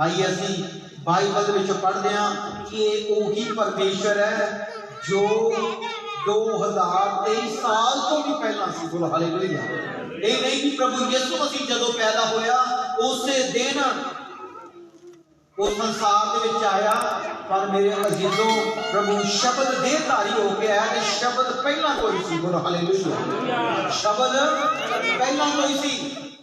ਆਈ ਅਸੀਂ ਬਾਈਬਲ ਦੇ ਵਿੱਚੋਂ ਪੜ੍ਹਦੇ ਹਾਂ ਕਿ ਇਹ ਉਹੀ ਪਰਮੇਸ਼ਰ ਹੈ ਜੋ 2023 ਸਾਲ ਤੋਂ ਵੀ ਪਹਿਲਾਂ ਸੀ। ਬੋਲੋ ਹਾਲੇਲੂਇਆ। ਇਹ ਨਹੀਂ ਕਿ ਪ੍ਰਭੂ ਯਿਸੂ ਮਸੀਹ ਜਦੋਂ ਪੈਦਾ ਹੋਇਆ, ਉਸੇ ਦਿਨ ਉਹ ਸੰਸਾਰ ਦੇ ਵਿੱਚ ਆਇਆ। ਪਰ ਮੇਰੇ ਅਜ਼ੀਜ਼ੋ, ਪ੍ਰਭੂ ਸ਼ਬਦ ਦੇ ਧਾਰੀ ਹੋ ਕੇ ਆਇਆ ਤੇ ਸ਼ਬਦ ਪਹਿਲਾਂ ਤੋਂ ਹੀ ਸੀ। ਬੋਲੋ ਹਾਲੇਲੂਇਆ। ਸ਼ਬਦ ਪਹਿਲਾਂ ਤੋਂ ਹੀ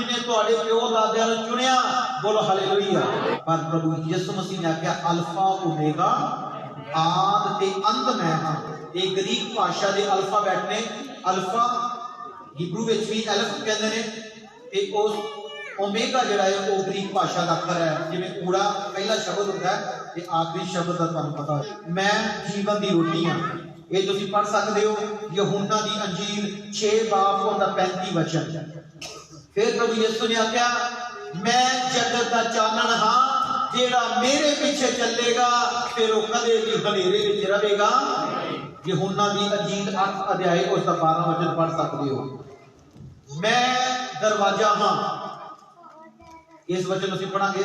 جنہیں تو تواڈے پیو دادیاں نے چنیا بولو حلیلویہ پر پربھو یسوع مسیح نے کیا الفا اومیگا، آد تے اند میں ہاں۔ اے گریک بھاشا دے الفا بیٹھنے، الفا ہیبرو وچ وی الف کہندے نے ایک اوز اومیگا جڑا ہے او گریک بھاشا دا اکھر ہے۔ جویں کوڑا پہلا شبد ہوتا ہے، تے آخری شبد دا تانوں پتا ہے۔ میں جیون دی روٹی ہوں یہ تھی پڑھ سکتے ہو یہ ہونہ دی انجیل چھے باپ ہوتا پینتی بچن پھر پربھو یسو نے آکھیا میں جگت کا چانن ہاں جیڑا میرے پیچھے چلے گا پھر وہ کدے بھی ہنیرے وچ رہے گا یوحنا بھی انجیل 8 ادیائے اور سفارہ وچن پڑھ سکتے ہو میں دروازہ ہاں اس وچن اسی پڑھا گے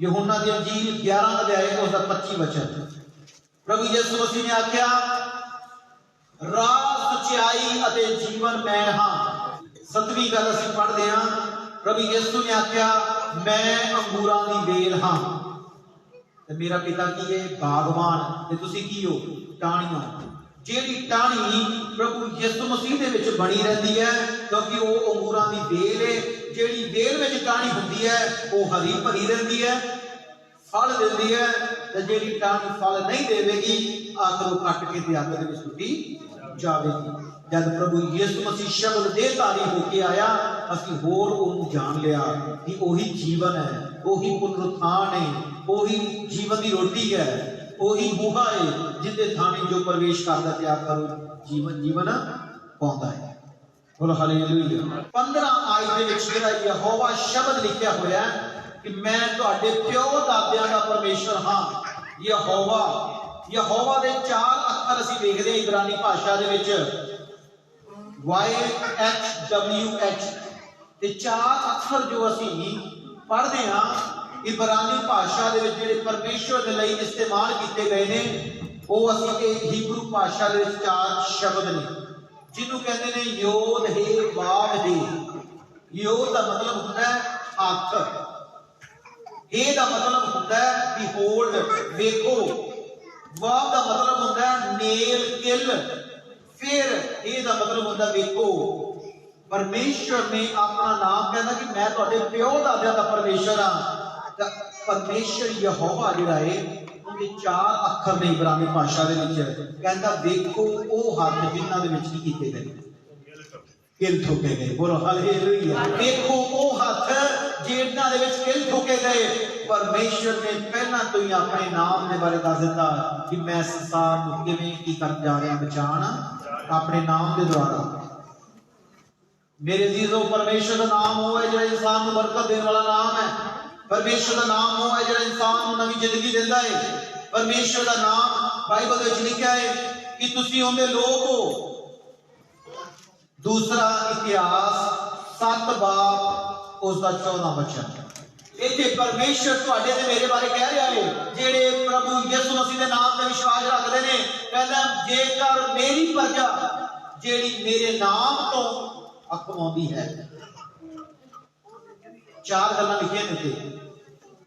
ਯਹੋਨਾ ਦੀ ਅੰਜੀਲ 11 ਅਧਿਆਇ ਉਸ ਦਾ 25 ਵਚਨ। ਪ੍ਰਭੂ ਯਿਸੂ ਮਸੀਹ ਨੇ ਆਖਿਆ, ਰਾਹ ਸਚਾਈ ਅਤੇ ਜੀਵਨ ਮੈਂ ਹਾਂ। ਸਤਵੀਂ ਗੱਲ ਅਸੀਂ ਪੜ੍ਹਦੇ ਹਾਂ। ਪ੍ਰਭੂ ਯਿਸੂ ਨੇ ਆਖਿਆ, ਮੈਂ ਅੰਗੂਰਾਂ ਦੀ ਵੇਲ ਹਾਂ। ਤੇ ਮੇਰਾ ਪਿਤਾ ਕੀ ਹੈ ਬਾਗਵਾਨ। ਤੇ ਤੁਸੀਂ ਕੀ ਹੋ? ਟਾਹਣੀਆਂ। ਜਿਹੜੀ ਟਾਹਣੀ ਪ੍ਰਭੂ ਯਿਸੂ ਮਸੀਹ ਦੇ ਵਿੱਚ ਬਣੀ ਰਹਿੰਦੀ ਹੈ, ਕਿਉਂਕਿ ਉਹ ਅੰਗੂਰਾਂ ਦੀ ਵੇਲ ਹੈ ਜਿਹੜੀ ਵੇਲ ਵਿੱਚ ਟਾਹਣੀ ਹੁੰਦੀ ਹੈ, ਉਹ ਹਰੀ ਭਰੀ ਰਹਿੰਦੀ ਹੈ, ਫਲ ਦਿੰਦੀ ਹੈ, ਤੇ ਜਿਹੜੀ ਟਾਹਣੀ ਫਲ ਨਹੀਂ ਦੇਵੇਗੀ ਆਖਰ ਉਹ ਕੱਟ ਕੇ ਤੇ ਅੱਗ ਦੇ ਵਿੱਚ ਸੁੱਟੀ ਜਾਵੇਗੀ। ਜਦ ਪ੍ਰਭੂ ਯਿਸੂ ਮਸੀਹ ਸ਼ਬਦ ਦੇ ਧਾਰੀ ਹੋ ਕੇ ਆਇਆ, ਅਸੀਂ ਹੋਰ ਉਹਨੂੰ ਜਾਣ ਲਿਆ ਕਿ ਉਹੀ ਜੀਵਨ ਹੈ, ਉਹੀ ਪੁਨਰੁੱਥਾਨ ਹੈ, ਉਹੀ ਜੀਵਨ ਦੀ ਰੋਟੀ ਹੈ। ਉਹੀ ਬੂਹਾ ਹੈ ਜਿੱਦੇ ਥਾਣੇ ਜੋ ਪ੍ਰਵੇਸ਼ ਕਰਦਾ ਤੇ ਆਖਰ ਜੀਵਨ ਜੀਵਨ ਪਾਉਂਦਾ ਹੈ ਬੋਲੋ ਹਾਲੇਲੂਇਆ 15 ਆਇਤ ਦੇ ਵਿੱਚ ਜਿਹੜਾ ਯਹੋਵਾ ਸ਼ਬਦ ਲਿਖਿਆ ਹੋਇਆ ਕਿ ਮੈਂ ਤੁਹਾਡੇ ਪਿਓ ਦਾਦਿਆਂ ਦਾ ਪਰਮੇਸ਼ਰ ਹਾਂ। ਯਹੋਵਾ ਯਹੋਵਾ ਦੇ ਚਾਰ ਅੱਖਰ ਅਸੀਂ ਵੇਖਦੇ ਹਾਂ ਇਬਰਾਨੀ ਭਾਸ਼ਾ ਦੇ ਵਿੱਚ। Y H W H ਤੇ ਚਾਰ ਅੱਖਰ ਜੋ ਅਸੀਂ ਪੜ੍ਹਦੇ ਹਾਂ ਇਬਰਾਨੀ ਭਾਸ਼ਾ ਦੇ ਵਿੱਚ ਜਿਹੜੇ ਪਰਮੇਸ਼ਰ ਦੇ ਲਈ ਇਸਤੇਮਾਲ ਕੀਤੇ ਗਏ ਨੇ, ਉਹ ਅਸੀਂ ਇਹ ਹੀਬਰੂ ਭਾਸ਼ਾ ਦੇ ਵਿੱਚ ਚਾਰ ਸ਼ਬਦ ਨੇ। ਜਿਹਨੂੰ ਕਹਿੰਦੇ ਨੇ ਯੋਧ, ਹੈ ਵਾਵ ਹੈ। ਯੋਦ ਦਾ ਮਤਲਬ ਹੁੰਦਾ ਹੈ ਅੱਖ ਇਹ ਦਾ ਮਤਲਬ ਹੁੰਦਾ ਹੈ ਬਿਹੋਲਡ ਵੇਖੋ। ਵਾਵ ਦਾ ਮਤਲਬ ਹੁੰਦਾ ਹੈ ਨੇਲ, ਕਿਲ। ਫਿਰ ਇਹ ਦਾ ਮਤਲਬ ਹੁੰਦਾ ਵੇਖੋ। ਪਰਮੇਸ਼ਰ ਨੇ ਆਪਣਾ ਨਾਮ ਕਹਿੰਦਾ ਕਿ ਮੈਂ ਤੁਹਾਡੇ ਪਿਓ ਦਾਦਿਆਂ ਦਾ ਪਰਮੇਸ਼ਰ ਹਾਂ। ਤਾਂ ਪਰਮੇਸ਼ਰ ਯਹੋਵਾ ਜਿਹੜਾ ਹੈ ਉਹਦੇ ਚਾਰ ਅੱਖਰ ਨੇ ਇਬਰਾਨੀ ਭਾਸ਼ਾ ਦੇ ਵਿੱਚ ਕਹਿੰਦਾ ਵੇਖੋ ਉਹ ਹੱਥ ਜਿਨ੍ਹਾਂ ਦੇ ਵਿੱਚ ਕੀ ਕੀਤੇ ਗਏ? ਕਿਲ ਠੋਕੇ ਗਏ। ਬੋਲੋ, ਹਾਲੇਲੂਇਆ। ਵੇਖੋ ਉਹ ਹੱਥ ਜਿਹਨਾਂ ਦੇ ਵਿੱਚ ਕਿਲ ਠੋਕੇ ਗਏ। ਪਰਮੇਸ਼ਰ ਨੇ ਪਹਿਲਾਂ ਤੋਂ ਹੀ ਆਪਣੇ ਨਾਮ ਦੇ ਬਾਰੇ ਦੱਸ ਦਿੱਤਾ ਕਿ ਮੈਂ ਸੰਸਾਰ ਨੂੰ ਕਿਵੇਂ ਕੀ ਕਰਨ ਜਾ ਰਿਹਾ, ਬਚਾਣ ਆਪਣੇ ਨਾਮ ਦੇ ਦੁਆਰਾ। ਮੇਰੇ ਜੀਜ਼ੋ, ਪਰਮੇਸ਼ਰ ਦਾ ਨਾਮ ਉਹ ਜਿਹੜਾ ਇਨਸਾਨ ਨੂੰ ਬਰਕਤ ਦੇਣ ਵਾਲਾ ਨਾਮ ਹੈ। ਪਰਮੇਸ਼ਰ ਦਾ ਨਾਮ ਉਹ ਹੈ ਜਿਹੜਾ ਇਨਸਾਨ ਨੂੰ ਨਵੀਂ ਜ਼ਿੰਦਗੀ ਦਿੰਦਾ ਹੈ। ਪਰਮੇਸ਼ਰ ਦਾ ਨਾਮ ਬਾਈਬਲ ਵਿੱਚ ਲਿਖਿਆ ਹੈ ਕਿ ਤੁਸੀਂ ਉਹਦੇ ਲੋਕ ਹੋ। ਦੂਸਰਾ ਇਤਿਹਾਸ 7 ਬਾਬ ਉਸ ਦਾ 14 ਵਚਨ ਇੱਥੇ ਪਰਮੇਸ਼ਰ ਤੁਹਾਡੇ ਤੇ ਮੇਰੇ ਬਾਰੇ ਕਹਿ ਰਿਹਾ ਹੈ, ਜਿਹੜੇ ਪ੍ਰਭੂ ਯਿਸੂ ਮਸੀਹ ਦੇ ਨਾਮ ਤੇ ਵਿਸ਼ਵਾਸ ਰੱਖਦੇ ਨੇ। ਕਹਿੰਦਾ ਜੇਕਰ ਮੇਰੀ ਪ੍ਰਜਾ, ਜਿਹੜੀ ਮੇਰੇ ਨਾਮ ਤੋਂ ਅਕਮਾਉਂਦੀ ਹੈ। ਚਾਰ ਗੱਲਾਂ ਲਿਖੀਆਂ ਨੇ ਤੇ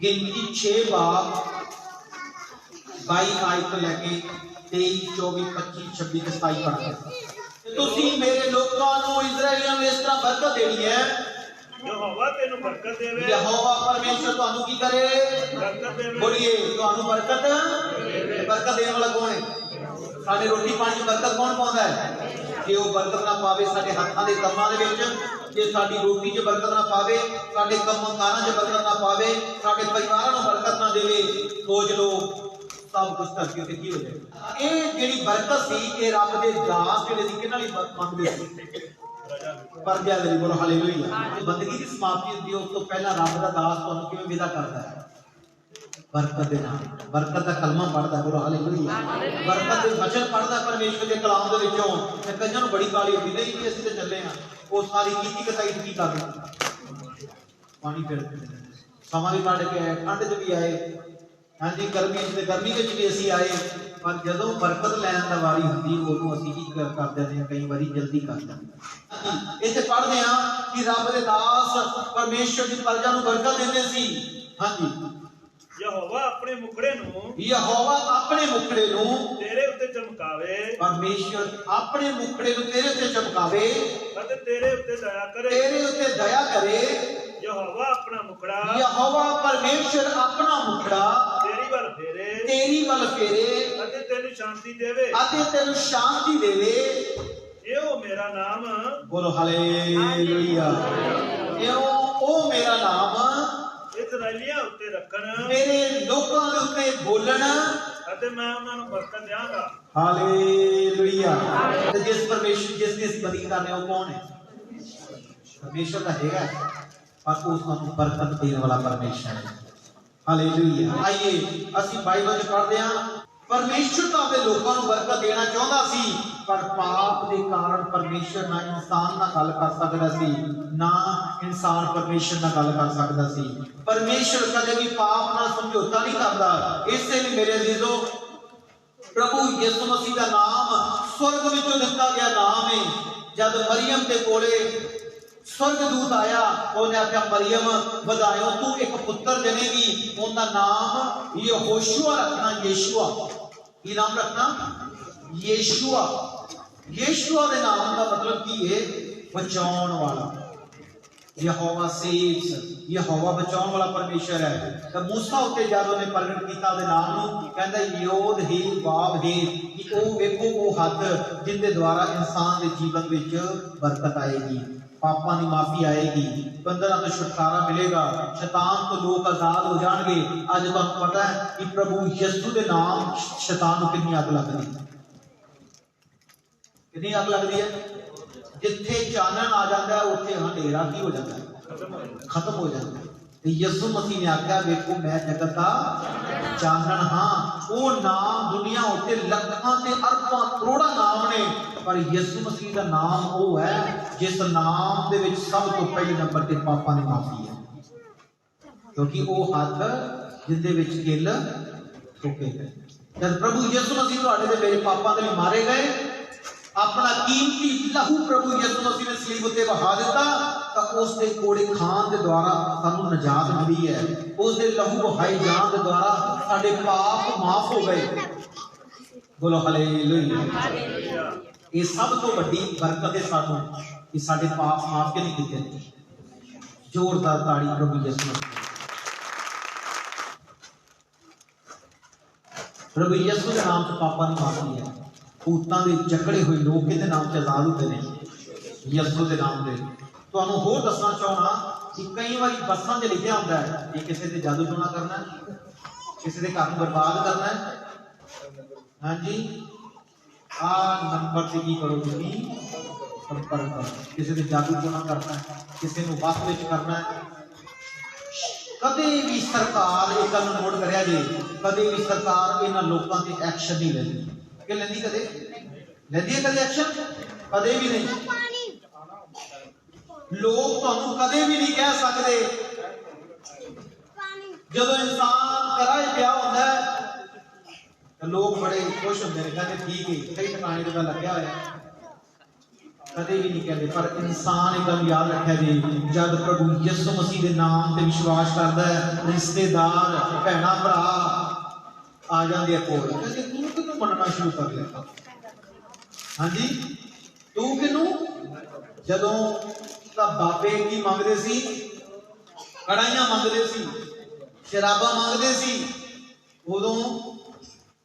ਗਿਣਤੀ 6 ਬਾਬ 22 ਆਇਤ ਤੋਂ ਲੈ ਕੇ 23 24 25 26 ਤੇ 27 ਪੜ੍ਹਦੇ ਤੁਸੀਂ ਮੇਰੇ ਲੋਕਾਂ ਨੂੰ ਇਜ਼ਰਾਈਲੀਆਂ ਨੂੰ ਇਸ ਤਰ੍ਹਾਂ ਬਰਕਤ ਦੇਣੀ ਹੈ। ਯਹੋਵਾ ਤੈਨੂੰ ਬਰਕਤ ਦੇਵੇ। ਯਹੋਵਾ ਪਰਮੇਸ਼ਰ ਤੁਹਾਨੂੰ ਕੀ ਕਰੇ? ਬਰਕਤ ਦੇਵੇ। ਬੋਲੀਏ ਤੁਹਾਨੂੰ ਬਰਕਤ ਬਰਕਤ ਦੇਣ ਵਾਲਾ ਕੌਣ ਹੈ? ਸਾਡੇ ਰੋਟੀ ਪਾਣੀ 'ਚ ਬਰਕਤ ਕੌਣ ਪਾਉਂਦਾ ਹੈ? ਜੇ ਉਹ ਬਰਕਤ ਨਾ ਪਾਵੇ ਸਾਡੇ ਹੱਥਾਂ ਦੇ ਕੰਮਾਂ ਦੇ ਵਿੱਚ ਜੇ ਸਾਡੀ ਰੋਟੀ 'ਚ ਬਰਕਤ ਨਾ ਪਾਵੇ ਸਾਡੇ ਕੰਮਾਂ ਕਾਰਾਂ 'ਚ ਬਰਕਤ ਨਾ ਪਾਵੇ ਸਾਡੇ ਪਰਿਵਾਰਾਂ ਨੂੰ ਬਰਕਤ ਨਾ ਦੇਵੇ ਸੋਚ ਲਓ। ਸਭ ਕੁਝ ਧਰਤੀ ਉੱਤੇ ਕੀ ਹੋ ਜਾਏਗਾ? ਇਹ ਜਿਹੜੀ ਬਰਕਤ ਸੀ ਇਹ ਰੱਬ ਦੇ ਦਾਸ ਜਿਹੜੇ ਸੀ ਕਿਹਨਾਂ ਲਈ ਮੰਗਦੇ ਸੀ? ਪਰਦਿਆਂ ਦੇ ਲਈ ਬੋਲੋ ਹਾਲੇਲੂਇਆ ਬੰਦਗੀ ਦੀ ਸਮਾਪਤੀ ਹੁੰਦੀ ਹੈ ਉਸ ਤੋਂ ਪਹਿਲਾਂ ਰੱਬ ਦਾ ਦਾਸ ਤੁਹਾਨੂੰ ਕਿਵੇਂ ਵਿਦਾ ਕਰਦਾ ਹੈ? ਬਰਕਤ ਦੇ ਨਾਲ। ਬਰਕਤ ਦਾ ਕਲਮਾ ਪੜਦਾ ਬੋਲੋ ਹਾਲੇਲੂਇਆ। ਬਰਕਤ ਦੇ ਵਚਨ ਪੜਦਾ ਪਰਮੇਸ਼ਰ ਦੇ ਕਲਾਮ ਦੇ ਵਿੱਚੋਂ। ਤੇ ਕਈਆਂ ਨੂੰ ਬੜੀ ਕਾਲੀ ਹੁੰਦੀ, ਨਹੀਂ ਕਿ ਅਸੀਂ ਤੇ ਚੱਲੇ ਆ ਉਹ ਸਾਰੀ ਕੀਤੀ ਕਤਾਈ ਕੀ ਕਰ ਦਿੰਦੀ ਪਾਣੀ ਫਿਰ ਸਮਾਂ ਵੀ ਕੱਢ ਕੇ ਆਏ, ਠੰਡ 'ਚ ਵੀ ਆਏ। ਹਾਂਜੀ, ਗਰਮੀ 'ਚ ਤੇ ਗਰਮੀ ਵਿੱਚ ਵੀ ਅਸੀਂ ਆਏ। ਪਰ ਜਦੋਂ ਬਰਕਤ ਲੈਣ ਦਾ ਵਾਰੀ ਹੁੰਦੀ ਉਦੋਂ ਅਸੀਂ ਕੀ ਕਰ ਦਿੰਦੇ ਹਾਂ? ਕਈ ਵਾਰੀ ਜਲਦੀ ਕਰ ਦਿੰਦੇ ਇੱਥੇ ਪੜਦੇ ਹਾਂ ਕਿ ਰੱਬ ਦੇ ਦਾਸ ਪਰਮੇਸ਼ਰ ਦੀ ਪ੍ਰਜਾ ਨੂੰ ਬਰਕਤ ਦਿੰਦੇ ਸੀ। ਹਾਂਜੀ। ਯਹੋਵਾ ਆਪਣੇ ਮੁਖੜੇ ਨੂੰ ਯਹੋਵਾ ਆਪਣੇ ਮੁਖੜੇ ਨੂੰ ਤੇਰੇ ਉੱਤੇ ਚਮਕਾਵੇ। ਪਰਮੇਸ਼ਰ ਆਪਣੇ ਮੁਖੜੇ ਨੂੰ ਤੇਰੇ ਉੱਤੇ ਚਮਕਾਵੇ। ਅਤੇ ਤੇਰੇ ਉੱਤੇ ਦਇਆ ਕਰੇ। ਤੇਰੇ ਉੱਤੇ ਦਇਆ ਕਰੇ। ਯਹੋਵਾ ਆਪਣਾ ਮੁਖੜਾ। ਯਹੋਵਾ ਪਰਮੇਸ਼ਰ ਆਪਣਾ ਮੁਖੜਾ। ਤੇਰੀ ਵੱਲ ਫੇਰੇ। ਤੇਰੀ ਵੱਲ ਫੇਰੇ। ਅਤੇ ਤੈਨੂੰ ਸ਼ਾਂਤੀ ਦੇਵੇ। ਅਤੇ ਤੈਨੂੰ ਸ਼ਾਂਤੀ ਦੇਵੇ। ਇਹੋ ਮੇਰਾ ਨਾਮ। ਬੋਲੋ ਹਾਲੇਲੂਇਆ। ਇਹੋ ਉਹ ਮੇਰਾ ਨਾਮ। ਇਸਰਾਏਲੀਆਂ ਉੱਤੇ ਰੱਖਣ ਮੇਰੇ ਲੋਕਾਂ ਉੱਤੇ ਬੋਲਣ। ਅਤੇ ਮੈਂ ਉਹਨਾਂ ਨੂੰ ਬਰਕਤ ਦਿਆਂਗਾ। ਹਾਲੇਲੂਇਆ। ਤੇ ਜਿਸ ਪਰਮੇਸ਼ਰ ਜਿਸ ਦੀ ਬੰਦਗੀ ਕਰ ਰਹੇ ਹਾਂ ਕੌਣ ਹੈ? ਪਰਮੇਸ਼ਰ ਤਾਂ ਹੈਗਾ ਪਰ ਉਸ ਨੂੰ ਬਰਕਤ ਦੇਣ ਵਾਲਾ ਪਰਮੇਸ਼ਰ ਹੈ। ਹਾਲੇਲੂਇਆ। ਆਈਏ ਅਸੀਂ ਬਾਈਬਲ 'ਚ ਪੜ੍ਹਦੇ ਹਾਂ। ਪਰਮੇਸ਼ਰ ਤਾਂ ਆਪਣੇ ਲੋਕਾਂ ਨੂੰ ਬਰਕਤ ਦੇਣਾ ਚਾਹੁੰਦਾ ਸੀ। ਪਰ ਪਾਪ ਦੇ ਕਾਰਨ ਪਰਮੇਸ਼ਰ ਨਾ ਇਨਸਾਨ ਨਾਲ ਗੱਲ ਕਰ ਸਕਦਾ ਸੀ ਨਾ ਇਨਸਾਨ ਪਰਮੇਸ਼ਰ ਨਾਲ ਗੱਲ ਕਰ ਸਕਦਾ ਸੀ ਪਰਮੇਸ਼ਰ ਕਦੇ ਵੀ ਪਾਪ ਨਾਲ ਸਮਝੌਤਾ ਨਹੀਂ ਕਰਦਾ ਇਸੇ ਲਈ ਮੇਰੇ ਅਜ਼ੀਜ਼ੋ ਪ੍ਰਭੂ ਯਿਸੂ ਮਸੀਹ ਦਾ ਨਾਮ ਸਵਰਗ ਵਿੱਚੋਂ ਦਿੱਤਾ ਗਿਆ ਨਾਮ ਹੈ ਜਦ ਮਰੀਮ ਦੇ ਕੋਲੇ ਸਵਰਗਦੂਤ ਆਇਆ ਉਹਨੇ ਆਖਿਆ ਮਰੀਮ ਵਧਾਇਓ ਤੂੰ ਇੱਕ ਪੁੱਤਰ ਜਨੇਗੀ ਉਹਦਾ ਨਾਮ ਯਹੋਸ਼ੂਆ ਰੱਖਣਾ ਯੇਸ਼ੂਆ ਕੀ ਨਾਮ ਰੱਖਣਾ ਯੇਸ਼ੂਆ یشوا دے نام کا مطلب کی ہے بچاؤن والا۔ سیوز بچاؤن والا پرمیشر ہے۔ نے پرگٹ کیتا دے نام کہندا یود ہی، باب ہی۔ کہ او ویکھو او جن دے دوارا انسان دے جیون وچ برکت آئے گی پاپا کی معافی آئے گی۔ بندر تو چھٹکارا ملے گا، شیطان تو لوگ آزاد ہو جان گے۔ اج تک پتہ ہے کہ پربھو یسو دے نام شیطان کو کتنی اگ لگ رہی کتنی اگ لگتی ہے جتھے چانن آ جاتا ہے اتنے ہنیرا کی ہو جاتا ہے ختم ہو جاتا ہے یسو مسیح نے آخیا ویکو میں جگت کا چانن ہاں وہ نام دنیا اتنے لکھاں تے ارباں کروڑا نام نے پر یسو مسیح دا نام او ہے جس نام دے وچ سب تو پہلے نمبر تے پاپا نے معافی ہے کیونکہ او ہاتھ جس دے وچ گل ٹھوکے گئے جب پربھو یسو مسیح تواڈے دے میرے پاپا دے مارے گئے اپنا قیمتی لہو پربو یسو مسیح نے صلیب تے بہا دیتا تا اس دے کوڑے کھان دے دوارا سانو نجات ملی ہے۔ اس دے لہو بہائی جان دے دوارا ساڈے پاپ معاف ہو گئے۔ بولو ہالےلویا یہ سب تو بڑی برکت ہے سانو کہ ساڈے پاپ معاف کے نہیں دیتے کیتے زوردار تاڑی پربو یسو مسیح پربو یسو کے نام تے پاپاں دی معافی ہے۔ ਭੂਤਾਂ ਦੇ ਜਕੜੇ ਹੋਏ ਲੋਕ ਕਿਹਦੇ ਨਾਮ 'ਚ ਆਜ਼ਾਦ ਹੁੰਦੇ ਨੇ, ਯਿਸੂ ਦੇ ਨਾਮ ਦੇ। ਤੁਹਾਨੂੰ ਹੋਰ ਦੱਸਣਾ ਚਾਹਣਾ ਕਿ ਕਈ ਵਾਰੀ ਬੱਸਾਂ 'ਚ ਲਿਖਿਆ ਹੁੰਦਾ ਹੈ ਕਿ ਕਿਸੇ ਤੇ ਜਾਦੂ ਟੋਣਾ ਕਰਨਾ ਕਿਸੇ ਦੇ ਘਰ ਨੂੰ ਬਰਬਾਦ ਕਰਨਾ ਹੈ। ਹਾਂਜੀ? ਆ ਨੰਬਰ ਤੇ ਕੀ ਕਰੋ ਤੁਸੀਂ? ਸੰਪਰਕ ਕਰੋ। ਕਿਸੇ ਦੇ ਜਾਦੂ ਟੋਣਾ ਕਰਨਾ ਕਿਸੇ ਨੂੰ ਵਸ ਵਿੱਚ ਕਰਨਾ ਕਦੇ ਵੀ ਸਰਕਾਰ ਇਹ ਗੱਲ ਨੋਟ ਕਰਿਆ ਜੇ, ਕਦੇ ਵੀ ਸਰਕਾਰ ਇਹਨਾਂ ਲੋਕਾਂ ਤੇ ਐਕਸ਼ਨ ਨਹੀਂ ਲੈਂਦੀ। ਕਿ ਲੈਂਦੀ ਕਦੇ? ਲੈਂਦੀ ਕਦੇ ਐਕਸ਼ਨ ਕਦੇ ਵੀ ਨਹੀਂ। ਲੋਕ ਤੁਹਾਨੂੰ ਕਦੇ ਵੀ ਨਹੀਂ ਕਹਿ ਸਕਦੇ। ਜਦੋਂ ਇਨਸਾਨ ਕਰਾਏ ਪਿਆ ਹੁੰਦਾ ਤਾਂ ਲੋਕ ਬੜੇ ਖੁਸ਼ ਹੁੰਦੇ ਨੇ, ਕਹਿੰਦੇ ਠੀਕ ਹੈ ਕਈ ਟਿਕਾਣੇ ਤੇ ਲੱਗਿਆ ਹੋਇਆ। ਕਦੇ ਵੀ ਨਹੀਂ ਕਹਿੰਦੇ, ਪਰ ਇਨਸਾਨ ਇਹ ਗੱਲ ਯਾਦ ਰੱਖਿਆ ਜੀ, ਜਦ ਪ੍ਰਭੂ ਯਿਸੂ ਮਸੀਹ ਦੇ ਨਾਮ ਤੇ ਵਿਸ਼ਵਾਸ ਕਰਦਾ ਹੈ, ਰਿਸ਼ਤੇਦਾਰ, ਭੈਣਾ, ਭਰਾ ਆ ਜਾਂਦੇ ਆ ਕੋਲ। ਕਹਿੰਦੇ, ਤੂੰ ਕਿਹਨੂੰ ਮੰਨਣਾ ਸ਼ੁਰੂ ਕਰ ਲਿਆ। ਹਾਂਜੀ? ਤੂੰ ਕਿਹਨੂੰ? ਜਦੋਂ ਤਾਂ ਬਾਬੇ ਕੀ ਮੰਗਦੇ ਸੀ? ਕੜਾਈਆਂ ਮੰਗਦੇ ਸੀ, ਸ਼ਰਾਬਾਂ ਮੰਗਦੇ ਸੀ, ਉਦੋਂ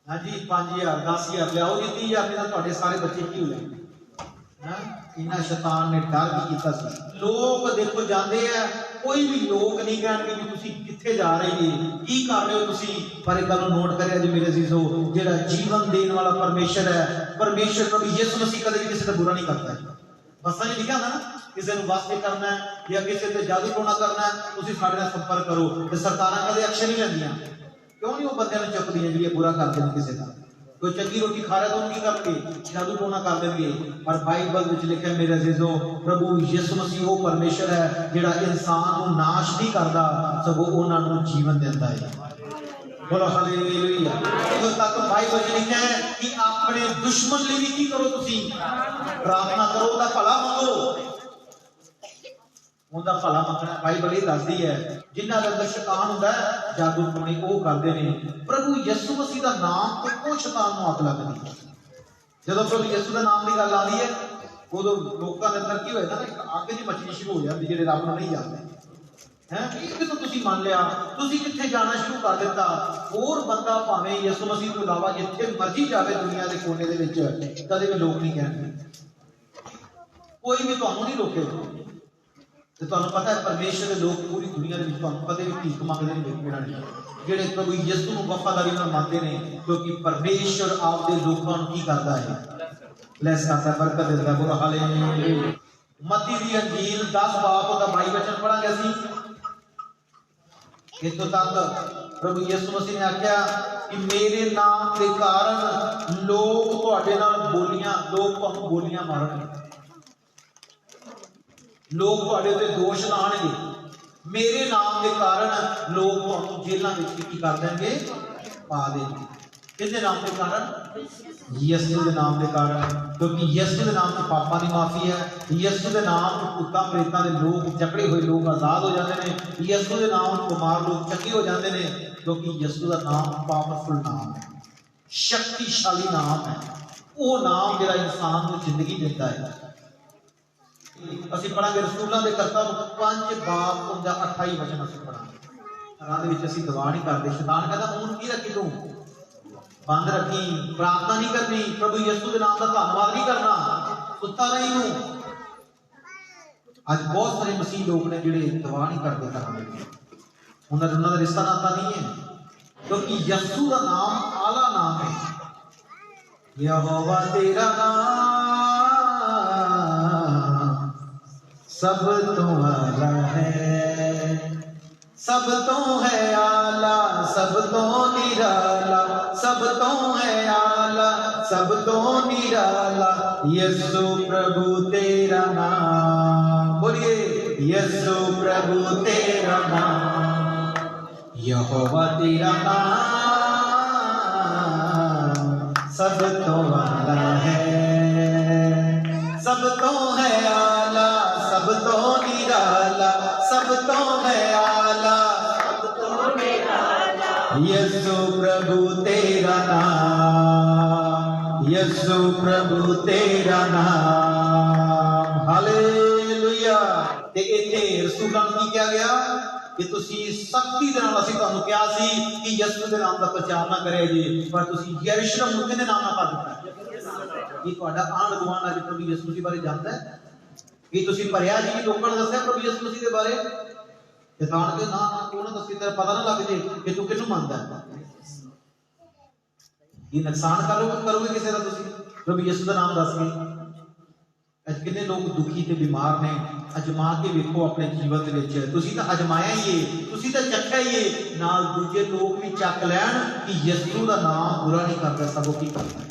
ਹਾਂਜੀ 5000 10000 ਲਿਆਓ ਜੀ 30000 ਨਾਲ ਤੁਹਾਡੇ ਸਾਰੇ ਬੱਚੇ ਕੀ ਹੋ ਜਾਣਗੇ? ਨਾ ਇਹਨਾਂ ਸ਼ੈਤਾਨ ਨੇ ਡਰ ਕੀ ਕੀਤਾ ਸੀ। ਲੋਕ ਦੇਖੋ ਜਾਂਦੇ ਆ, ਕੋਈ ਵੀ ਲੋਕ ਨਹੀਂ ਕਹਿਣਗੇ ਵੀ ਤੁਸੀਂ ਕਿੱਥੇ ਜਾ ਰਹੇ ਜੀ, ਕੀ ਕਰ ਰਹੇ ਹੋ ਤੁਸੀਂ? ਪਰ ਇਹ ਗੱਲ ਨੂੰ ਨੋਟ ਕਰਿਆ ਜੀ ਮੇਰੇ ਅਜ਼ੀਜ਼ੋ, ਜਿਹੜਾ ਜੀਵਨ ਦੇਣ ਵਾਲਾ ਪਰਮੇਸ਼ਰ ਹੈ, ਪਰਮੇਸ਼ਰ ਪ੍ਰਭੂ ਯਿਸੂ ਮਸੀਹ ਕਦੇ ਵੀ ਕਿਸੇ ਦਾ ਬੁਰਾ ਨਹੀਂ ਕਰਦਾ ਹੈ ਬਸਾਂ ਜੀ ਲਿਖਿਆ ਨਾ, ਕਿਸੇ ਨੂੰ ਵਾਸਤੇ ਕਰਨਾ ਹੈ ਜਾਂ ਕਿਸੇ ਤੇ ਜਾਦੂ ਟੋਣਾ ਕਰਨਾ ਹੈ, ਤੁਸੀਂ ਸਾਡੇ ਨਾਲ ਸੰਪਰਕ ਕਰੋ ਤੇ ਸਰਕਾਰਾਂ ਕਦੇ ਐਕਸ਼ਨ ਨਹੀਂ ਲੈਂਦੀਆਂ। ਕਿਉਂ ਨਹੀਂ ਉਹ ਬੰਦਿਆਂ ਨੂੰ ਚੁੱਕਦੀਆਂ ਜਿਹੜੀਆਂ ਬੁਰਾ ਕਰਦੇ ਨੇ ਕਿਸੇ ਦਾ? جو چنگی روٹی کھا رہے تو ان کی کم کی جادو ٹونا کر دیں گے اور بھائی بل وچ لکھا ہے، میرے عزیزو، پربھو یسوع مسیح وہ پرمیشر ہے جڑا انسان کو ناش نہیں کرتا سب وہ انہوں نے جیون دیتا ہے۔ بولو ہalleluya تو تک بھائی وچ لکھا ہے کہ اپنے دشمن لئی کی کرو تسی؟ پرارتھنا کرو تا بھلا منگو ਉਹਦਾ ਭਲਾ ਮੰਗਣਾ ਬਾਈਬਲ ਇਹ ਦੱਸਦੀ ਹੈ ਜਿਨ੍ਹਾਂ ਦੇ ਅੰਦਰ ਸ਼ੈਤਾਨ ਹੁੰਦਾ ਜਾਦੂ ਟੋਣੇ ਉਹ ਕਰਦੇ ਨੇ। ਪ੍ਰਭੂ ਯਿਸੂ ਮਸੀਹ ਦਾ ਨਾਮ ਤੇ ਕੋਈ ਸ਼ੈਤਾਨ ਨੂੰ ਅੱਗ ਲੱਗਦੀ ਹੈ। ਜਦੋਂ ਪ੍ਰਭੂ ਯਿਸੂ ਦਾ ਨਾਮ ਦੀ ਗੱਲ ਆਉਂਦੀ ਹੈ, ਉਦੋਂ ਲੋਕਾਂ ਦੇ ਅੰਦਰ ਕੀ ਹੋਇਆ ਨਾ, ਇੱਕ ਅੱਗ ਦੀ ਮੱਚਣੀ ਸ਼ੁਰੂ ਹੋ ਜਾਂਦੀ, ਜਿਹੜੇ ਰੱਬ ਨੂੰ ਨਹੀਂ ਜਾਣਦੇ ਹੈ? ਇਹ ਕਿਦੋਂ ਤੁਸੀਂ ਮੰਨ ਲਿਆ? ਤੁਸੀਂ ਕਿੱਥੇ ਜਾਣਾ ਸ਼ੁਰੂ ਕਰ ਦਿੱਤਾ? ਹੋਰ ਬੰਦਾ ਭਾਵੇਂ ਯਿਸੂ ਮਸੀਹ ਤੋਂ ਇਲਾਵਾ ਜਿੱਥੇ ਮਰਜ਼ੀ ਜਾਵੇ ਦੁਨੀਆ ਦੇ ਕੋਨੇ ਦੇ ਵਿੱਚ, ਕਦੇ ਵੀ ਲੋਕ ਨਹੀਂ ਕਹਿਣਗੇ। ਕੋਈ ਵੀ ਤੁਹਾਨੂੰ ਨਹੀਂ ਰੋਕੇਗਾ। ਤੇ ਤੁਹਾਨੂੰ ਪਤਾ ਹੈ ਪਰਮੇਸ਼ਰ ਦੇ ਲੋਕ ਪੂਰੀ ਦੁਨੀਆ ਦੇ ਵਿੱਚ ਤੁਹਾਨੂੰ ਕਦੇ ਵੀ ਭੀਖ ਮੰਗਦੇ ਨਹੀਂ ਵੇਖਣਾ ਨਹੀਂ ਜਿਹੜੇ ਪ੍ਰਭੂ ਯਿਸੂ ਨੂੰ ਵਫਾਦਾਰੀ ਨਾਲ ਮੰਨਦੇ ਨੇ, ਕਿਉਂਕਿ ਪਰਮੇਸ਼ਰ ਆਪਦੇ ਲੋਕਾਂ ਨੂੰ ਕੀ ਕਰਦਾ ਹੈ? ਬਲੈਸ ਕਰਦਾ ਬਰਕਤ ਦਿੰਦਾ ਬੋਲੋ ਹਾਲੇਲੂਇਆ ਮਤੀ ਦੀ ਅੰਜੀਲ 10 ਬਾਪ ਉਹਦਾ 22 ਵਚਨ ਪੜਾਂਗੇ ਅਸੀਂ। ਇੱਥੋਂ ਤੱਕ ਪ੍ਰਭੂ ਯਿਸੂ ਮਸੀਹ ਨੇ ਆਖਿਆ ਕਿ ਮੇਰੇ ਨਾਮ ਦੇ ਕਾਰਨ ਲੋਕ ਤੁਹਾਡੇ ਨਾਲ ਬੋਲੀਆਂ, ਲੋਕ ਤੁਹਾਨੂੰ ਬੋਲੀਆਂ ਮਾਰਨਗੇ। ਲੋਕ ਤੁਹਾਡੇ ਤੇ ਦੋਸ਼ ਲਾਣਗੇ ਮੇਰੇ ਨਾਮ ਦੇ ਕਾਰਨ ਲੋਕ ਤੁਹਾਨੂੰ ਜੇਲ੍ਹਾਂ ਵਿੱਚ ਵੀ ਕੀ ਕਰ ਦੇਣਗੇ ਪਾ ਦੇਣਗੇ ਕਿਹਦੇ ਨਾਮ ਦੇ ਕਾਰਨ ਯਿਸੂ ਦੇ ਨਾਮ ਦੇ ਕਾਰਨ ਕਿਉਂਕਿ ਯਿਸੂ ਦੇ ਨਾਮ 'ਚ ਪਾਪਾਂ ਦੀ ਮਾਫੀ ਹੈ ਯਿਸੂ ਦੇ ਨਾਮ 'ਚ ਭੂਤਾਂ ਪ੍ਰੇਤਾਂ ਦੇ ਲੋਕ ਜਕੜੇ ਹੋਏ ਲੋਕ ਆਜ਼ਾਦ ਹੋ ਜਾਂਦੇ ਨੇ ਯਿਸੂ ਦੇ ਨਾਮ 'ਚ ਬਿਮਾਰ ਲੋਕ ਚੰਗੇ ਹੋ ਜਾਂਦੇ ਨੇ ਕਿਉਂਕਿ ਯਿਸੂ ਦਾ ਨਾਮ ਪਾਵਰਫੁਲ ਨਾਮ ਹੈ ਸ਼ਕਤੀਸ਼ਾਲੀ ਨਾਮ ਹੈ ਉਹ ਨਾਮ ਜਿਹੜਾ ਇਨਸਾਨ ਨੂੰ ਜ਼ਿੰਦਗੀ ਦਿੰਦਾ ਹੈ اسی پڑھا گے رسول اللہ دے کرتا تو پانچ باپ ان جا اٹھائی وجن اسی پڑھا گے راہ دے وچ اسی دعا نہیں کر دے شیطان کہدا اون کی رکھی تو بند رکھی پرارتھنا نہیں کرنی پربو یسو دے نام دا دھنیواد نہیں کرنا ستا رہی ہوں آج بہت سارے مسیح لوگ نے جڑے دعا نہیں کر دے کر میں انہوں نے انہوں کا رشتہ ناتا نہیں ہے کیونکہ یسو کا نام آلہ نام ہے یہوہ تیرا نام سب تمہارا ہے۔ سب تو ہے آلہ سب تو نرالا۔ سب تو ہے آلہ سب تو نرالا۔ یسو پربھو تیرا نام۔ بولیے، یسو پربھو تیرا نام۔ یہوا تیرا نام۔ سب تمہارا ہے۔ سب تو ہے آلہ یسو پربھو تیرا نام یسو پربھو تیرا نام ہالےلویا تے ایتھے رسول اللہ کی کیا گیا کہ تسی سختی دے نال اسی تانوں کیا سی کہ یسو دے نام دا پرچار نہ کرے جی پر تسی یرشلم مکے دے نام نہ پا دتا یہ تہاڈا آن گوان اج پربھو یسوع مسیح بارے جاندا ہے کہ تسی پریا جی لوکاں نے دسیا پربھو یسوع مسیح دے بارے ਬਾਰੇ ਦੇ ਨਾ ਕਿਉਂ ਨਾ ਦੱਸੀ, ਤੇਰਾ ਪਤਾ ਨਾ ਲੱਗ ਜੇ ਕਿ ਤੂੰ ਕਿਹਨੂੰ ਮੰਨਦਾ ਇਹ ਨੁਕਸਾਨ ਕਰੋਗੇ ਕਰੋਗੇ ਕਿਸੇ ਦਾ ਤੁਸੀਂ? ਪ੍ਰਭੂ ਯਿਸੂ ਦਾ ਨਾਮ ਦੱਸ ਕੇ। ਅੱਜ ਕਿੰਨੇ ਲੋਕ ਦੁਖੀ ਤੇ ਬਿਮਾਰ ਨੇ। ਅਜਮਾ ਕੇ ਵੇਖੋ ਆਪਣੇ ਜੀਵਨ ਦੇ ਵਿੱਚ। ਤੁਸੀਂ ਤਾਂ ਅਜਮਾਇਆ ਹੀ ਏ, ਤੁਸੀਂ ਤਾਂ ਚੱਖਿਆ ਹੀ ਏ। ਨਾਲ ਦੂਜੇ ਲੋਕ ਵੀ ਚੱਕ ਲੈਣ ਕਿ ਯਿਸੂ ਦਾ ਨਾਮ ਬੁਰਾ ਨਹੀਂ ਕਰਦਾ ਸਗੋਂ ਕੀ ਕਰਦਾ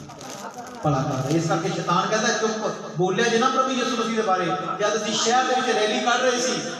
ਭਲਾ ਕਰਦਾ ਇਸ ਕਰਕੇ ਸ਼ੈਤਾਨ ਕਹਿੰਦਾ, ਚੁੱਪ, ਬੋਲਿਆ ਜੇ ਨਾ ਪ੍ਰਭੂ ਯਿਸੂ ਮਸੀਹ ਦੇ ਬਾਰੇ, ਜਦ ਅਸੀਂ ਸ਼ਹਿਰ ਦੇ ਵਿੱਚ ਰੈਲੀ ਕੱਢ ਰਹੇ ਸੀ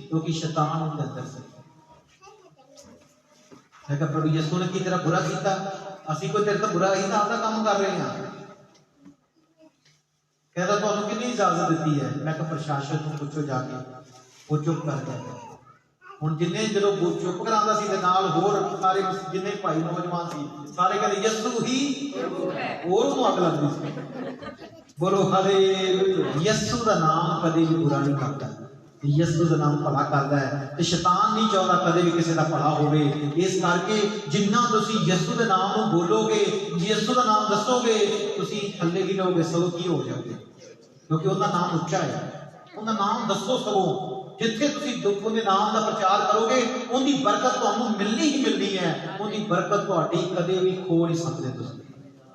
کیونکہ شیطان ان کے اندر سے کہ پربی یسو نے کی طرح برا کیتا؟ اسی کوئی تیرے تو برا ہی نہ کام کر رہے ہیں۔ کہتا تو انہوں کی نہیں اجازت دیتی ہے؟ میں کہ پرشاسن کو پوچھو جا کے۔ وہ چپ کر جاتا ہوں جن جب وہ چپ کرا سی نال ہور سارے جن بھائی نوجوان سی، سارے کہتے یسو ہی اور انہوں اگ لگتی سی۔ بولو ہرے یسو کا نام کدی بھی برا نہیں کرتا ਕਰਦਾ ਯਿਸੂ ਦਾ ਨਾਮ ਭਲਾ ਕਰਦਾ ਹੈ ਤੇ ਸ਼ੈਤਾਨ ਨਹੀਂ ਚਾਹੁੰਦਾ ਕਦੇ ਵੀ ਕਿਸੇ ਦਾ ਭਲਾ ਹੋਵੇ ਇਸ ਕਰਕੇ ਜਿੰਨਾ ਤੁਸੀਂ ਯਿਸੂ ਦੇ ਨਾਮ ਨੂੰ ਬੋਲੋਗੇ ਯਿਸੂ ਦਾ ਨਾਮ ਦੱਸੋਗੇ ਤੁਸੀਂ ਥੱਲੇ ਹੀ ਰਹੋਗੇ ਸਗੋਂ ਕੀ ਹੋ ਜਾਓਗੇ ਕਿਉਂਕਿ ਉਹਦਾ ਨਾਮ ਉੱਚਾ ਹੈ ਉਹਦਾ ਨਾਮ ਦੱਸੋ ਸਗੋਂ ਜਿੱਥੇ ਤੁਸੀਂ ਦੁੱਖ ਦੇ ਨਾਮ ਦਾ ਪ੍ਰਚਾਰ ਕਰੋਗੇ ਉਹਦੀ ਬਰਕਤ ਤੁਹਾਨੂੰ ਮਿਲਣੀ ਹੀ ਮਿਲਣੀ ਹੈ ਉਹਦੀ ਬਰਕਤ ਤੁਹਾਡੀ ਕਦੇ ਵੀ ਖੋ ਨਹੀਂ ਸਕਦੇ ਤੁਸੀਂ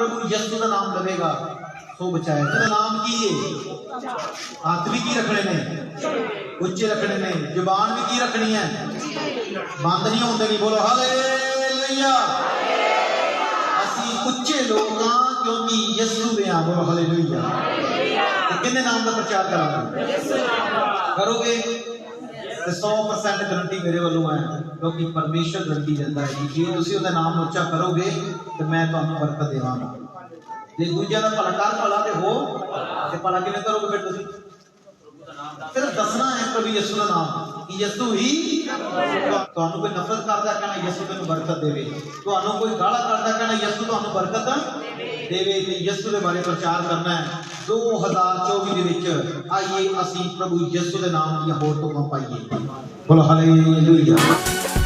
پر کوئی یس تیرا نام لگے گا سو بچایا تو نام کی ہے؟ ہاتھ بھی کی رکھنے نے اچے رکھنے نے زبان بھی کی رکھنی ہے؟ بند نہیں ہوتے نہیں بولو ہلیا اسی اچے لوگ ہاں کیونکہ یسو دے ہاں بولو ہلیا کنے نام کا پرچار کرا کرو گے؟ ਤੇ 100% ਗਰੰਟੀ ਮੇਰੇ ਵੱਲੋਂ ਹੈ ਕਿਉਂਕਿ ਪਰਮੇਸ਼ਰ ਗਰੰਟੀ ਦਿੰਦਾ ਹੈ ਕਿ ਜੇ ਤੁਸੀਂ ਉਹਦਾ ਨਾਮ ਉੱਚਾ ਕਰੋਗੇ ਤੇ ਮੈਂ ਤੁਹਾਨੂੰ ਬਰਕਤ ਦੇਵਾਂਗਾ ਜੇ ਦੂਜਿਆਂ ਦਾ ਭਲਾ ਕਰ ਭਲਾ ਤੇ ਹੋ ਤੇ ਭਲਾ ਕਿਵੇਂ ਕਰੋਗੇ ਫਿਰ ਤੁਸੀਂ پھر دسنا ہے پربھو یسو دا نام کہ یسو ہی تانوں کوئی نفرت کردا کہنا یسو تینوں برکت دے تانوں کوئی گالا ہے کہنا یسو تانوں برکت دے تے یسو دے بارے پرچار کرنا ہے 2024 دے وچ آئیے اسی پربھو یسو دے نام کی ہوتوں میں پائیے بولو ہالے